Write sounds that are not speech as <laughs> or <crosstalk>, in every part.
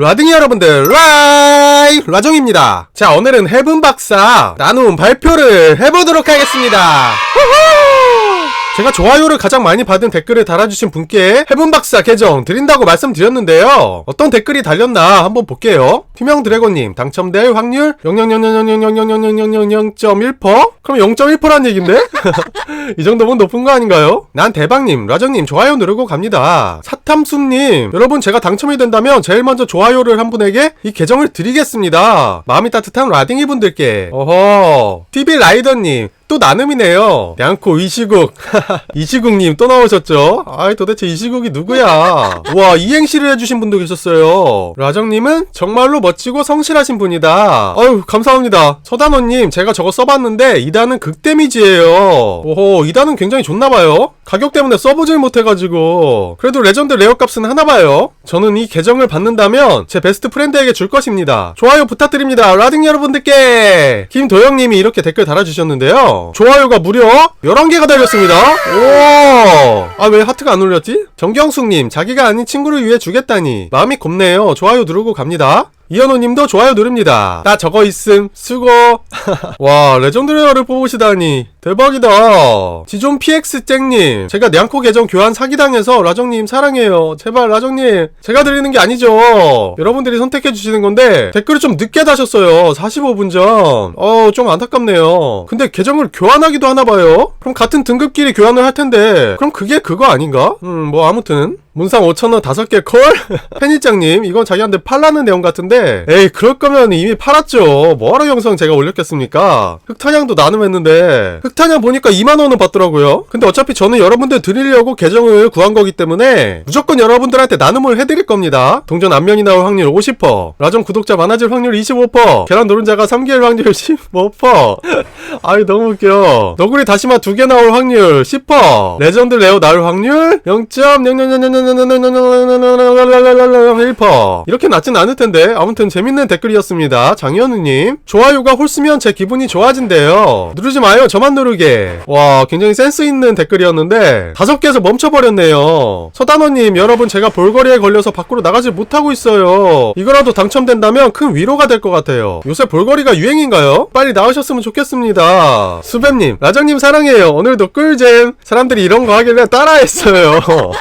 라딩이 여러분들 라이 라정입니다. 자 오늘은 해븐 박사 나눔 발표를 해보도록 하겠습니다. 후후! 제가 좋아요를 가장 많이 받은 댓글을 달아주신 분께 해븐 박사 계정 드린다고 말씀드렸는데요 어떤 댓글이 달렸나 한번 볼게요 팀형 드래곤님 당첨될 확률 0.000000000.1% 그럼 0.1%란 얘긴데? 이 정도면 높은 거 아닌가요? 난 대박님, 라정님 좋아요 누르고 갑니다. 사탐수님, 여러분 제가 당첨이 된다면 제일 먼저 좋아요를 한 분에게 이 계정을 드리겠습니다. 마음이 따뜻한 라딩이 분들께. 어허. TV 라이더님, 또 나눔이네요. 양코 이시국. <laughs> 이시국님 또 나오셨죠? 아이 도대체 이시국이 누구야? 와 이행시를 해주신 분도 계셨어요. 라정님은 정말로 멋지고 성실하신 분이다. 아유 감사합니다. 서단호님 제가 저거 써봤는데 2단은 극데미지예요. 오호 2단은 굉장히 좋나봐요. 가격 때문에 써보질 못해가지고 그래도 레전드 레어 값은 하나봐요. 저는 이 계정을 받는다면 제 베스트 프렌드에게 줄 것입니다. 좋아요 부탁드립니다. 라딩 여러분들께 김도영님이 이렇게 댓글 달아주셨는데요. 좋아요가 무려 11개가 달렸습니다. 오! 아, 왜 하트가 안 올렸지? 정경숙님, 자기가 아닌 친구를 위해 주겠다니. 마음이 곱네요. 좋아요 누르고 갑니다. 이현호님도 좋아요 누릅니다. 나 저거 있음. 수고. <laughs> 와, 레전드 레어를 뽑으시다니. 대박이다. 지존 PX 쨍님. 제가 냥코 계정 교환 사기당해서 라정님 사랑해요. 제발 라정님. 제가 드리는 게 아니죠. 여러분들이 선택해 주시는 건데 댓글을 좀 늦게 다셨어요. 45분 전. 어, 좀 안타깝네요. 근데 계정을 교환하기도 하나 봐요. 그럼 같은 등급끼리 교환을 할 텐데 그럼 그게 그거 아닌가? 음, 뭐 아무튼 문상 5천원 5개 콜? <laughs> 팬이짱님 이건 자기한테 팔라는 내용 같은데. 에이 그럴 거면 이미 팔았죠. 뭐하러 영상 제가 올렸겠습니까? 흑탄양도 나눔했는데. 흑탄양 보니까 2만원은 받더라고요. 근데 어차피 저는 여러분들 드리려고 계정을 구한 거기 때문에 무조건 여러분들한테 나눔을 해드릴 겁니다. 동전 안면이 나올 확률 50% 라전 구독자 많아질 확률 25% 계란 노른자가 3개일 확률 15% <laughs> 아이 너무 웃겨. 너구리 다시마 2개 나올 확률 10% 레전드 레어 나올 확률 0.0000000000001% 이렇게 낮진 않을 텐데. 아무튼 재밌는 댓글이었습니다. 장현우님. 좋아요가 홀수면 제 기분이 좋아진대요. 누르지 마요. 저만 누르게. 와 굉장히 센스 있는 댓글이었는데 다섯 개에서 멈춰버렸네요. 서단호님 여러분 제가 볼거리에 걸려서 밖으로 나가지 못하고 있어요. 이거라도 당첨된다면 큰 위로가 될 것 같아요. 요새 볼거리가 유행인가요? 빨리 나오셨으면 좋겠습니다. 수뱀님 라정님 사랑해요. 오늘도 꿀잼. 사람들이 이런 거 하길래 따라했어요 <laughs>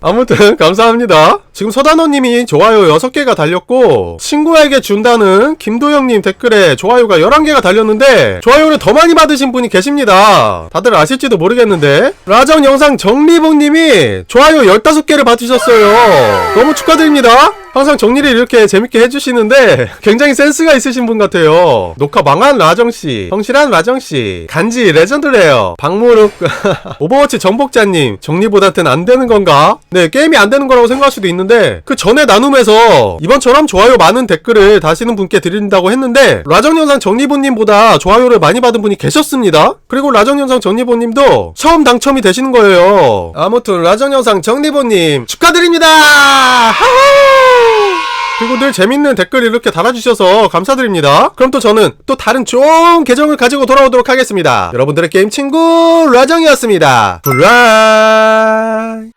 아무튼 감사합니다. 지금 서단호님이 좋아요 6개가 달렸고 친구에게 준다는 김도영님 댓글에 좋아요가 11개가 달렸는데 좋아요를 더 많이 받으신 분이 계십니다. 다들 아실지도 모르겠는데 라정 영상 정리봉님이 좋아요 15개를 받으셨어요. 너무 축하드립니다. 항상 정리를 이렇게 재밌게 해주시는데 굉장히 센스가 있으신 분 같아요. 녹화 망한 라정씨, 성실한 라정씨, 간지 레전드래요. 박무룩, <laughs> 오버워치 정복자님, 정리보다는 안 되는 건가? 네, 게임이 안 되는 거라고 생각할 수도 있는데 그 전에 나눔에서 이번처럼 좋아요 많은 댓글을 다시는 분께 드린다고 했는데 라정 영상 정리보님보다 좋아요를 많이 받은 분이 계셨습니다. 그리고 라정 영상 정리보님도 처음 당첨이 되시는 거예요. 아무튼 라정 영상 정리보님 축하드립니다. 그리고 늘 재밌는 댓글 이렇게 달아주셔서 감사드립니다. 그럼 또 저는 또 다른 좋은 계정을 가지고 돌아오도록 하겠습니다. 여러분들의 게임 친구 라정이었습니다. 브라이